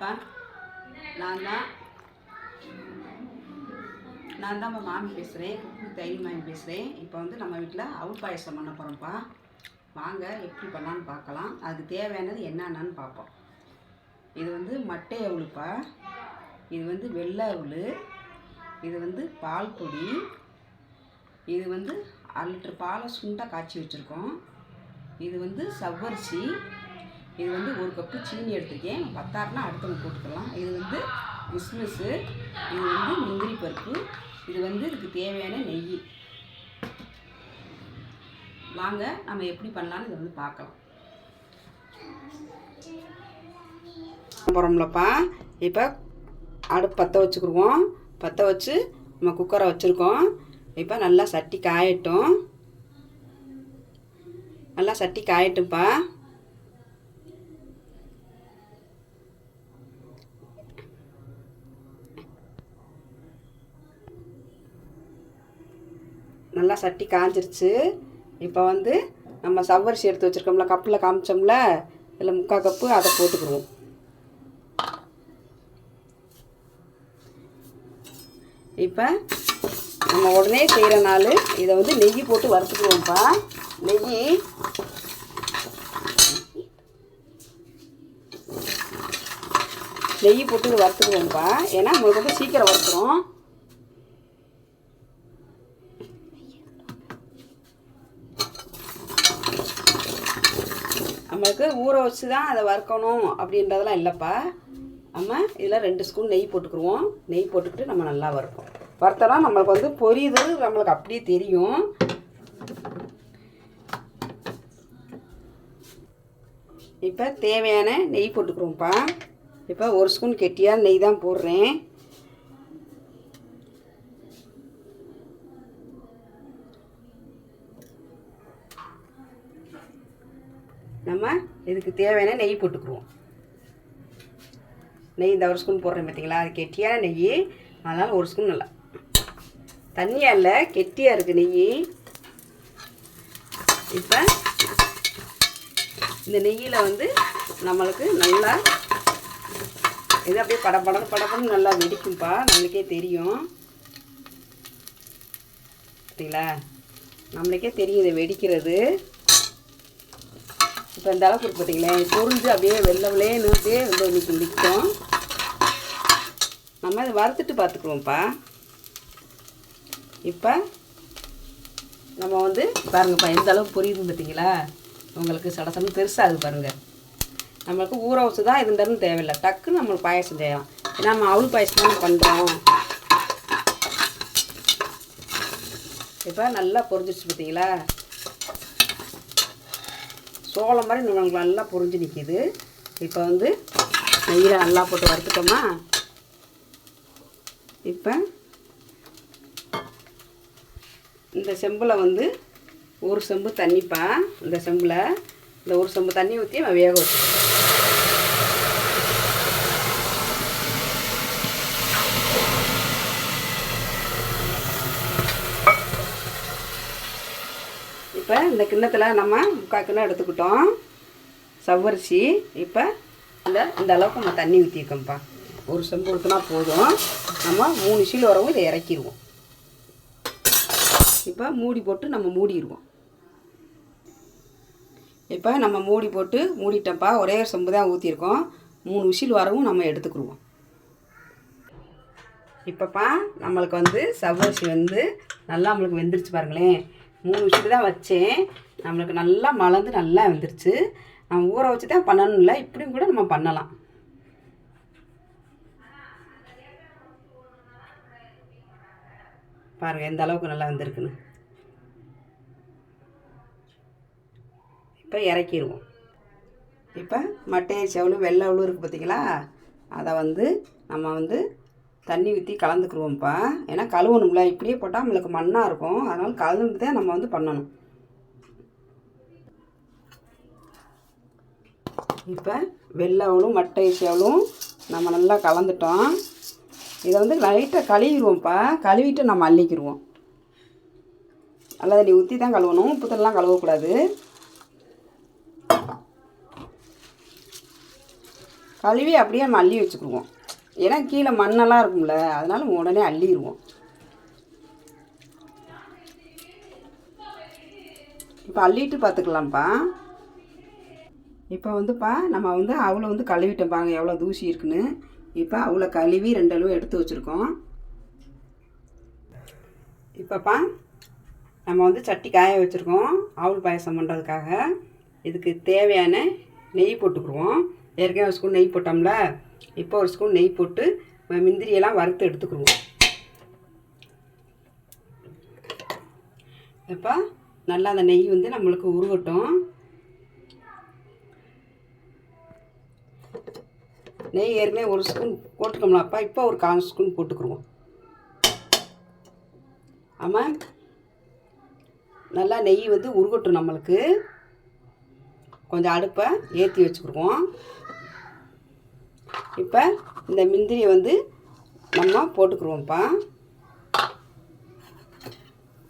அப்பா நான் தான் நான் தான் மாமி பேசுகிறேன் குக்கு தைரி மாமி பேசுகிறேன் இப்போ வந்து நம்ம வீட்டில் அவுள் பாயசம் பண்ண போகிறோம்ப்பா வாங்க எப்படி பண்ணலான்னு பார்க்கலாம் அதுக்கு தேவையானது என்னென்னு பார்ப்போம் இது வந்து மட்டை அவுளுப்பா. இது வந்து வெள்ளை அவுள். இது வந்து பால் பொடி. இது வந்து அரை லிட்டர் பாலை சுண்டாக காய்ச்சி வச்சுருக்கோம். இது வந்து சவ்வரிசி. இது வந்து ஒரு கப்பு சீனி எடுத்துருக்கேன். பத்தாருனா அடுத்தவங்க போட்டுக்கலாம். இது வந்து கிஸ்மிஸ்ஸு இது வந்து முந்திரி பருப்பு இது வந்து இதுக்கு தேவையான நெய். வாங்க நம்ம எப்படி பண்ணலான்னு இதை வந்து பார்க்கலாம். போகிறோம்லப்பா இப்போ அடுப்பு பற்ற வச்சுக்கிடுவோம் பற்ற வச்சு நம்ம குக்கரை வச்சுருக்கோம். இப்போ நல்லா சட்டி காயட்டும். நல்லா சட்டி காயட்டும்ப்பா. நல்லா சட்டி காஞ்சிருச்சு. இப்போ வந்து நம்ம சவ்வரிசி எடுத்து வச்சுருக்கோம்ல கப்பில் காமிச்சோம்ல இதில் முக்கால் கப்பு அதை போட்டுக்கிடுவோம். இப்போ நம்ம உடனே செய்கிறனால இதை வந்து நெய் போட்டு வறுத்துக்குவோம்ப்பா நெய் நெய் போட்டு வறுத்துக்குவோம்ப்பா ஏன்னா உங்களுக்கு வந்து சீக்கிரம் வறுத்துரும். நம்மளுக்கு ஊற வச்சு தான் அதை வறுக்கணும் அப்படின்றதெல்லாம் இல்லைப்பா. நம்ம இதில் ரெண்டு ஸ்பூன் நெய் போட்டுக்குருவோம். நெய் போட்டுக்கிட்டு நம்ம நல்லா வறுப்போம். வறுத்தனா நம்மளுக்கு வந்து பொரியுது நம்மளுக்கு அப்படியே தெரியும். இப்போ தேவையான நெய் போட்டுக்கிறோம்ப்பா இப்போ ஒரு ஸ்பூன் கெட்டியாக நெய் தான் போடுறேன் நம்ம இதுக்கு தேவையான நெய் போட்டுக்குருவோம். நெய் இந்த ஒரு ஸ்பூன் போடுறேன் பார்த்தீங்களா அது கெட்டியான நெய் அதனால் ஒரு ஸ்பூன் நல்லா. தண்ணியாக இல்லை கெட்டியாக இருக்குது நெய் இப்போ இந்த நெய்யில் வந்து நம்மளுக்கு நல்லா இது அப்படியே படப்படன்னு படப்படம் நல்லா வெடிக்கும்ப்பா நம்மளுக்கே தெரியும். பார்த்தீங்களா நம்மளுக்கே தெரியும் இதை வெடிக்கிறது. இப்போ இந்த அளவுக்கு பார்த்தீங்களேன் பொரிஞ்சு அப்படியே வெள்ளை வெள்ளையன்னு அப்படியே வந்து இன்றைக்கி நிற்கும். நம்ம இதை வறுத்துட்டு பார்த்துக்குவோம்ப்பா. இப்போ நம்ம வந்து பாருங்கப்பா எந்த அளவுக்கு புரியுது பார்த்தீங்களா? உங்களுக்கு சடசடம் பெருசாகுது பாருங்கள் நம்மளுக்கு ஊற வச்சு தான் இது இருந்தாலும் தேவையில்லை. டக்குன்னு நம்மளுக்கு பாயசம் செய்யலாம். ஏன்னா நம்ம அவள் பாயசம் தான் பண்ணுறோம் இப்போ நல்லா பொரிஞ்சிச்சு பார்த்தீங்களா? சோளம் மாதிரி நம்மளுக்கு நல்லா புரிஞ்சு நிற்கிது இப்போ வந்து நெய்யில் நல்லா போட்டு வறுத்துட்டோமா? இப்போ இந்த செம்பில் வந்து ஒரு செம்பு தண்ணிப்பா. இந்த செம்பில் இந்த ஒரு செம்பு தண்ணி ஊற்றி அவன் வேக வச்சு இப்போ இந்த கிண்ணத்தில் நம்ம முக்கால் கிண்ணம் எடுத்துக்கிட்டோம். சவ்வரிசி. இப்போ இந்த இந்த அளவுக்கு நம்ம தண்ணி ஊற்றிருக்கோம்ப்பா ஒரு செம்பு ஊற்றினா போதும். நம்ம மூணு சீல் வரவும் இதை இறக்கிடுவோம் இப்போ மூடி போட்டு நம்ம மூடிடுவோம் இப்போ நம்ம மூடி போட்டு மூடிட்டோம்ப்பா. ஒரே ஒரு செம்பு தான் ஊற்றிருக்கோம் மூணு விசில் வரவும் நம்ம எடுத்துக்கிடுவோம் இப்போப்பா நம்மளுக்கு வந்து சவ்வரிசி வந்து நல்லா நம்மளுக்கு வெந்துருச்சு பாருங்களேன். மூணு விசில் தான் வச்சேன். நம்மளுக்கு நல்லா மலர்ந்து நல்லா வந்துருச்சு. நம்ம ஊற வச்சு தான் பண்ணணும் இல்லை இப்படியும் கூட நம்ம பண்ணலாம். பாருங்கள் எந்த அளவுக்கு நல்லா வந்திருக்குன்னு. இப்போ இறக்கிடுவோம் இப்போ மட்டை செவலும் வெள்ளை அவ்வளோ இருக்குது பார்த்தீங்களா அதை வந்து நம்ம வந்து தண்ணி ஊற்றி கலந்துக்குருவோம்ப்பா. ஏன்னா கழுவணும்ல இப்படியே போட்டால் நம்மளுக்கு மண்ணாக இருக்கும். அதனால் கலந்து தான் நம்ம வந்து பண்ணணும். இப்போ வெள்ளவளும் மட்டை சேவலும் நம்ம நல்லா கலந்துட்டோம். இதை வந்து லைட்டாக கழுவிடுவோம்ப்பா. கழுவிட்டு நம்ம அள்ளிக்கிடுவோம் நல்லா தண்ணி ஊற்றி தான் கழுவணும். உப்பு தண்ணெலாம் கழுவக்கூடாது. கழுவி அப்படியே நம்ம அள்ளி வச்சுக்குருவோம். ஏன்னா கீழே மண்ணெல்லாம் இருக்கும்ல அதனால உடனே அள்ளிடுவோம் இப்போ அள்ளிட்டு பார்த்துக்கலாம்ப்பா இப்போ வந்துப்பா நம்ம வந்து அவளை வந்து கழுவிட்டோம் பாருங்க எவ்வளோ தூசி இருக்குன்னு. இப்போ அவளை கழுவி ரெண்டு அளவு எடுத்து வச்சுருக்கோம். இப்போப்பா நம்ம வந்து சட்டி காய வச்சுருக்கோம் அவல் பாயசம் பண்ணுறதுக்காக இதுக்கு தேவையான நெய் போட்டுக்குருவோம். ஏற்கனவே ஒரு நெய் போட்டோம்ல. இப்போ ஒரு ஸ்பூன் நெய் போட்டு முந்திரியெல்லாம் வறுத்து எடுத்துக்குருவோம் இப்போ நல்லா அந்த நெய் வந்து நம்மளுக்கு உருகட்டும். நெய் ஏற்கனவே ஒரு ஸ்பூன் போட்டுக்கோம்லாப்பா இப்போ ஒரு கால் ஸ்பூன் போட்டுக்குருவோம் ஆமாம் நல்லா நெய் வந்து உருகட்டும் நம்மளுக்கு. கொஞ்சம் அடுப்பை ஏற்றி வச்சுக்கிடுவோம். இப்போ இந்த முந்திரியை வந்து நம்ம போட்டுக்குருவோம்ப்பா.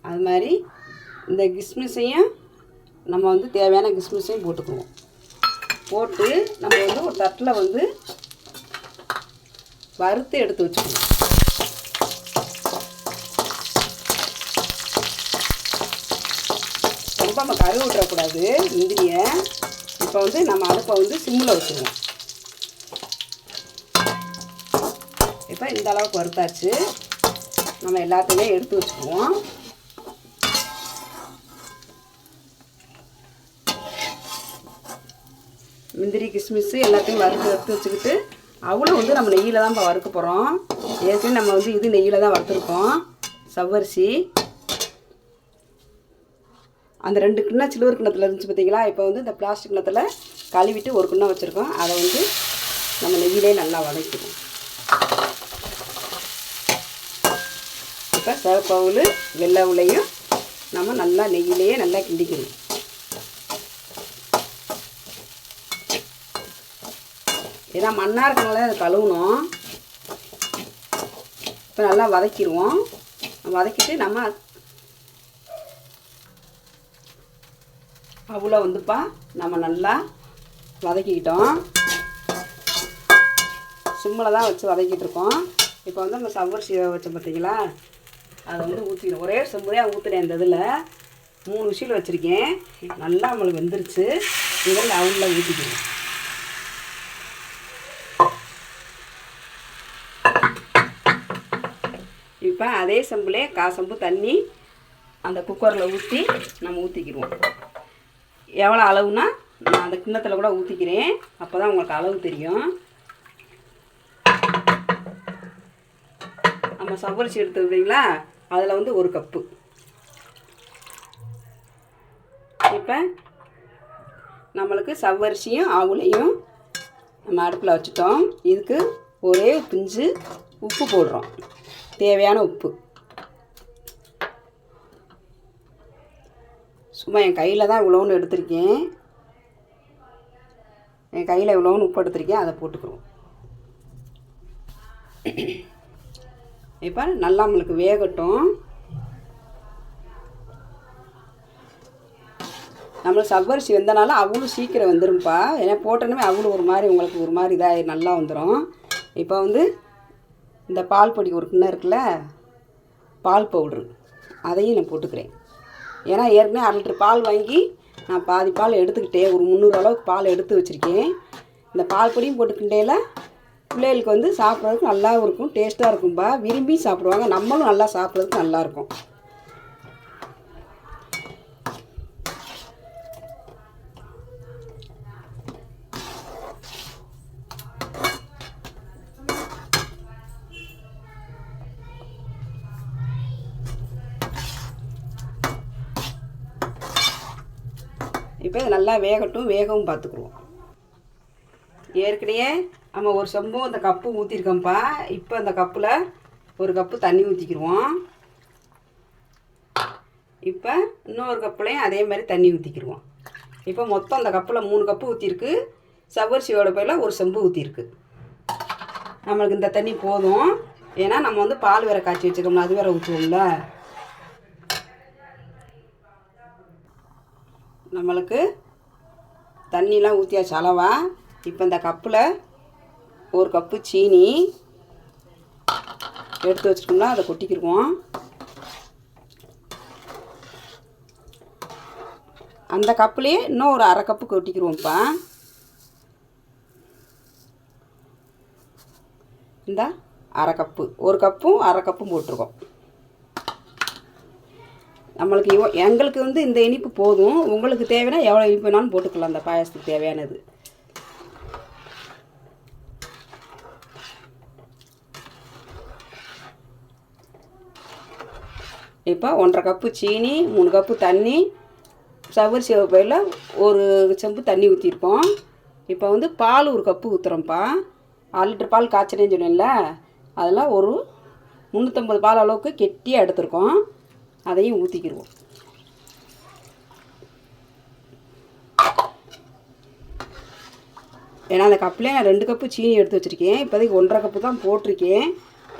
அது மாதிரி இந்த கிஸ்மிஸையும் நம்ம வந்து தேவையான கிஸ்மிஸையும் போட்டுக்குவோம் போட்டு நம்ம வந்து ஒரு தட்டில் வந்து வறுத்து எடுத்து வச்சுக்கணும். ரொம்ப நம்ம கருவி விட்டுறக்கூடாது முந்திரியை. இப்போ வந்து நம்ம அடுப்பை வந்து சிம்மில் வச்சுருவோம் இப்போ இந்த அளவுக்கு வறுத்தாச்சு. நம்ம எல்லாத்தையுமே எடுத்து வச்சுக்குவோம். முந்திரி கிஸ்மிஸ் எல்லாத்தையும் வறுத்து வறுத்து வச்சுக்கிட்டு அவ்வளோ வந்து நம்ம நெய்யில் தான் இப்போ வறுக்க போகிறோம் ஏற்கனவே நம்ம வந்து இது நெய்யில் தான் வறுத்துருக்கோம். சவ்வரிசி. அந்த ரெண்டு கிண்ணம் சில்வர் கிண்ணத்தில் இருந்துச்சு பார்த்தீங்களா இப்போ வந்து இந்த பிளாஸ்டிக் கிண்ணத்தில் கழுவிட்டு ஒரு கிண்ணம் வச்சுருக்கோம். அதை வந்து நம்ம நெய்யிலே நல்லா வதக்கிடுவோம். இப்போ சிவப்பவுல் வெள்ளை உலையும் நம்ம நல்லா நெய்யிலேயே நல்லா கிண்டிக்கணும். ஏன்னா மண்ணாக இருக்கனால அதை கழுவணும். இப்போ நல்லா வதக்கிடுவோம். வதக்கிட்டு நம்ம அவ்வளோ வந்துப்பா. நம்ம நல்லா வதக்கிக்கிட்டோம். சிம்மில் தான் வச்சு வதக்கிட்டு இருக்கோம். இப்போ வந்து நம்ம சவ்வரிசி வச்சோம் பார்த்தீங்களா? அதை வந்து ஊற்றிக்கிறேன் ஒரே செம்புறையாக ஊற்றுறேன் இந்த இதில். மூணு விஷயம் வச்சுருக்கேன். நல்லா நம்மளுக்கு வெந்துருச்சு. இதில் அவளில் ஊற்றிக்கணும் இப்போ அதே செம்புலே காசம்பு தண்ணி அந்த குக்கரில் ஊற்றி நம்ம ஊற்றிக்கிடுவோம் எவ்வளோ அளவுனா நான் அந்த கிண்ணத்தில் கூட ஊற்றிக்கிறேன் அப்போ தான் உங்களுக்கு அளவு தெரியும். நம்ம சவ்வரிசி எடுத்துக்கிட்டீங்களா அதில் வந்து ஒரு கப்பு. இப்போ நம்மளுக்கு சவ்வரிசியும் ஆவுலையும் நம்ம அடுப்பில் வச்சுட்டோம். இதுக்கு ஒரே பிஞ்சு உப்பு போடுறோம். தேவையான உப்பு. சும்மா என் கையில் தான் இவ்வளோன்னு எடுத்திருக்கேன். என் கையில் இவ்வளோன்னு உப்பு எடுத்திருக்கேன். அதை போட்டுக்குருவோம் இப்போ நல்லா நம்மளுக்கு வேகட்டும். நம்மளுக்கு சவ்வரிசி வந்தனால அவ்வளோ சீக்கிரம் வந்துரும்ப்பா ஏன்னா போட்டோன்னே அவ்வளோ ஒரு மாதிரி உங்களுக்கு ஒரு மாதிரி இதாக நல்லா வந்துடும் இப்போ வந்து இந்த பால் பொடி ஒரு கிண்ணம் இருக்குல்ல பால் பவுட்ரு. அதையும் நான் போட்டுக்கிறேன். ஏன்னா ஏற்கனவே அரை லிட்டர் பால் வாங்கி நான் பாதி பால் எடுத்துக்கிட்டேன். ஒரு முந்நூறு அளவுக்கு பால் எடுத்து வச்சுருக்கேன். இந்த பால் பொடியும் போட்டுக்கிட்டேல பிள்ளைகளுக்கு வந்து சாப்பிட்றதுக்கு நல்லாவும் இருக்கும் டேஸ்ட்டாக இருக்கும்பா விரும்பி சாப்பிடுவாங்க. நம்மளும் நல்லா சாப்பிட்றதுக்கு நல்லாயிருக்கும் இப்போ இது நல்லா வேகட்டும் வேகவும் பார்த்துக்குருவோம். ஏற்கனவே நம்ம ஒரு செம்பும் அந்த கப்பு ஊற்றிருக்கோம்ப்பா இப்போ அந்த கப்பில் ஒரு கப்பு தண்ணி ஊற்றிக்கிருவோம் இப்போ இன்னொரு கப்புலையும் அதே மாதிரி தண்ணி ஊற்றிக்கிருவோம் இப்போ மொத்தம் அந்த கப்பில் மூணு கப்பு ஊற்றிருக்கு சவரிசியோட பையில் ஒரு செம்பு ஊற்றிருக்கு நம்மளுக்கு இந்த தண்ணி போதும். ஏன்னா நம்ம வந்து பால் வேற காய்ச்சி வச்சுக்கோம்ல அது வேற ஊற்றுவோம்ல நம்மளுக்கு தண்ணிலாம் ஊற்றியாச்சு அளவா. இப்போ இந்த கப்பில் ஒரு கப்பு சீனி எடுத்து வச்சுருக்கோம்ல அதை கொட்டிக்கிருவோம். அந்த கப்புலேயே இன்னும் ஒரு அரை கப்பு கொட்டிக்கிருவோம்ப்பா இந்த அரை கப்பு. ஒரு கப்பும் அரை கப்பும் போட்டிருக்கோம். நம்மளுக்கு எங்களுக்கு வந்து இந்த இனிப்பு போதும். உங்களுக்கு தேவைன்னா எவ்வளோ இனிப்பு வேணாலும் போட்டுக்கலாம். அந்த பாயாசத்துக்கு தேவையானது. இப்போ ஒன்றரை கப்பு சீனி மூணு கப்பு தண்ணி சவர் சிவப்பையில் ஒரு செம்பு தண்ணி ஊற்றிருக்கோம் இப்போ வந்து பால் ஒரு கப்பு ஊற்றுறோம்ப்பா அரை லிட்டர் பால் காய்ச்சினேன்னு சொன்னேன்ல அதில் ஒரு முந்நூற்றம்பது பால் அளவுக்கு கெட்டியாக எடுத்திருக்கோம். அதையும் ஊற்றிக்கிடுவோம் ஏன்னா அந்த கப்பிலே நான் ரெண்டு கப்பு சீனி எடுத்து வச்சுருக்கேன். இப்போதைக்கு ஒன்றரை கப்பு தான் போட்டிருக்கேன்.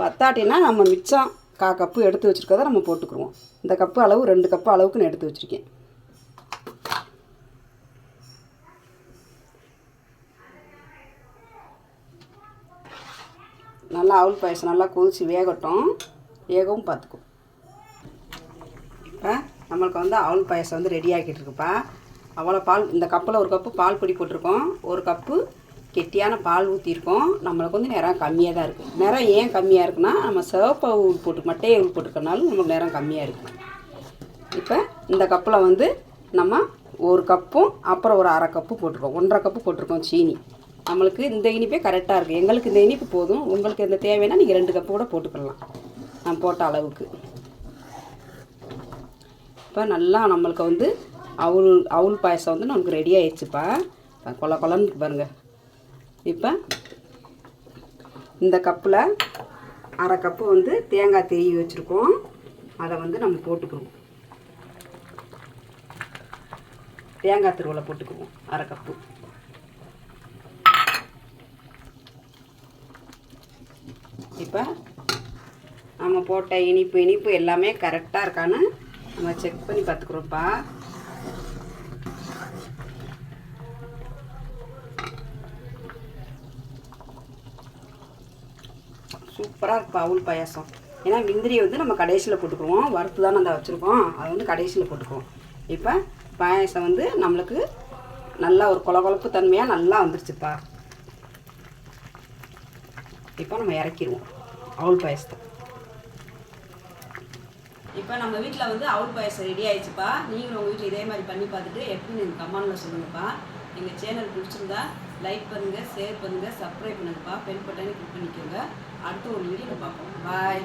பத்தாட்டினா நம்ம மிச்சம் கா கப்பு எடுத்து வச்சுருக்கதை நம்ம போட்டுக்குருவோம். இந்த கப்பு அளவு ரெண்டு கப்பு அளவுக்கு நான் எடுத்து வச்சுருக்கேன். நல்லா அவுள் பாயசம் நல்லா கொதித்து வேகட்டும். வேகவும் பார்த்துக்கும். இப்போ நம்மளுக்கு வந்து அவுள் பாயசம் வந்து ரெடி ஆக்கிட்டு இருக்குப்பா. அவ்வளோ பால் இந்த கப்பில் ஒரு கப்பு பால் பொடி போட்டிருக்கோம். ஒரு கப்பு கெட்டியான பால் ஊற்றிருக்கோம் நம்மளுக்கு வந்து நிறம் கம்மியாக தான் இருக்குது நிறம் ஏன் கம்மியாக இருக்குன்னா நம்ம சிவப்பை உள் போட்டு மட்டையை உள் போட்டுருக்கனால நம்மளுக்கு நிறம் கம்மியாக இருக்குது இப்போ இந்த கப்பில் வந்து நம்ம ஒரு கப்பும் அப்புறம் ஒரு அரை கப்பு போட்டிருக்கோம். ஒன்றரை கப்பு போட்டிருக்கோம் சீனி. நம்மளுக்கு இந்த இனிப்பே கரெக்டாக இருக்குது எங்களுக்கு இந்த இனிப்பு போதும். உங்களுக்கு இந்த தேவைன்னா நீங்கள் ரெண்டு கப்பு கூட போட்டுக்கலாம். நான் போட்ட அளவுக்கு. இப்போ நல்லா நம்மளுக்கு வந்து அவுள் அவுள் பாயசம் வந்து நமக்கு ரெடி ஆயிடுச்சுப்பா. கொல கொலன்னு பாருங்கள் இப்போ இந்த கப்பில் அரை கப்பு வந்து தேங்காய் தேய் வச்சுருக்கோம். அதை வந்து நம்ம போட்டுக்குவோம். தேங்காய் திருவலை போட்டுக்குவோம் அரை கப்பு. இப்போ நம்ம போட்ட இனிப்பு இனிப்பு எல்லாமே கரெக்டாக இருக்கான்னு நம்ம செக் பண்ணி பார்த்துக்குறோம்ப்பா. சூப்பராக இருக்குது அவுள் பாயாசம். ஏன்னா விந்திரியை வந்து நம்ம கடைசியில் போட்டுக்குவோம். வறுத்து தானே அந்த வச்சுருக்கோம். அதை வந்து கடைசியில் போட்டுக்குவோம். இப்போ பாயாசம் வந்து நம்மளுக்கு நல்லா ஒரு கொல தன்மையாக நல்லா வந்துருச்சுப்பா. இப்போ நம்ம இறக்கிடுவோம். அவுள் பாயசத்தை. இப்போ நம்ம வீட்டில் வந்து அவுள் பாயசம் ரெடி ஆயிடுச்சுப்பா. நீங்களும் உங்கள் வீட்டில் இதே மாதிரி பண்ணி பார்த்துட்டு எப்படின்னு எனக்கு கமெண்டில் சொல்லுங்கப்பா. எங்கள் சேனல் பிடிச்சிருந்தா லைக் பண்ணுங்கள் ஷேர் பண்ணுங்கள் சப்ஸ்கிரைப் பண்ணுங்கப்பா. பெல் பட்டனை கிளிக் பண்ணிக்கோங்க. அடுத்த ஒரு வீடியோவில் பார்ப்போம். பாய்